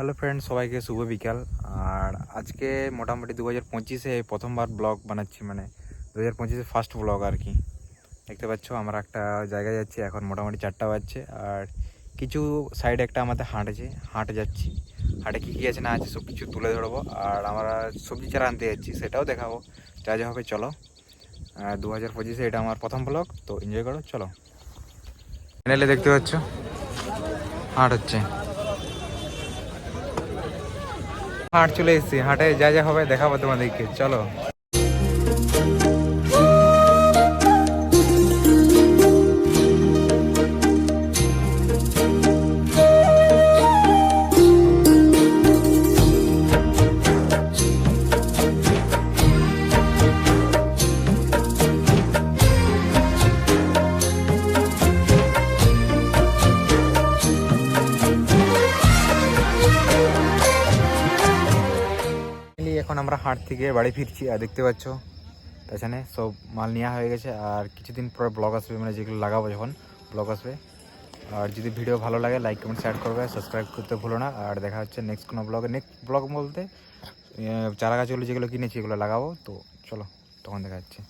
Hello friend সবাইকে শুভ বিকাল। আর আজকে মোটামুটি দু হাজার পঁচিশে প্রথমবার ব্লগ বানাচ্ছি মানে দু হাজার পঁচিশে ফার্স্ট ব্লগ আর কি। দেখতে পাচ্ছ, আমরা একটা জায়গায় যাচ্ছি, এখন মোটামুটি চারটা বাজছে। আর কিছু সাইডে একটা আমাদের হাট আছে, হাটে যাচ্ছি। হাটে কী কী আছে না আছে সব কিছু তুলে ধরবো। আর আমরা সবজি চারা আনতে যাচ্ছি, সেটাও দেখাবো। যা যা হবে, চলো। দু হাজার পঁচিশে এটা আমার প্রথম ব্লগ তো এনজয় করো, চলো। চ্যানেলে দেখতে পাচ্ছ, হাট হচ্ছে। হাট চলে এসেছি। হাটে যা যা হবে দেখাবো তোমাদেরকে। চলো। এখন আমরা হাট থেকে বাড়ি ফিরছি, আর দেখতে পাচ্ছ, পেছনে সব মাল নেওয়া হয়ে গেছে, আর কিছুদিন পরে ব্লগ আসবে মানে যেগুলো লাগাবো যখন ব্লগ আসবে। আর যদি ভিডিও ভালো লাগে লাইক কমেন্ট শেয়ার করবে সাবস্ক্রাইব করতে ভুলো না, আর দেখা হচ্ছে নেক্সট কোনো ব্লগে নেক্সট ব্লগ বলতে চারা গাছগুলো যেগুলো কিনেছি, এগুলো লাগাবো, তো চলো, তখন দেখা যাচ্ছে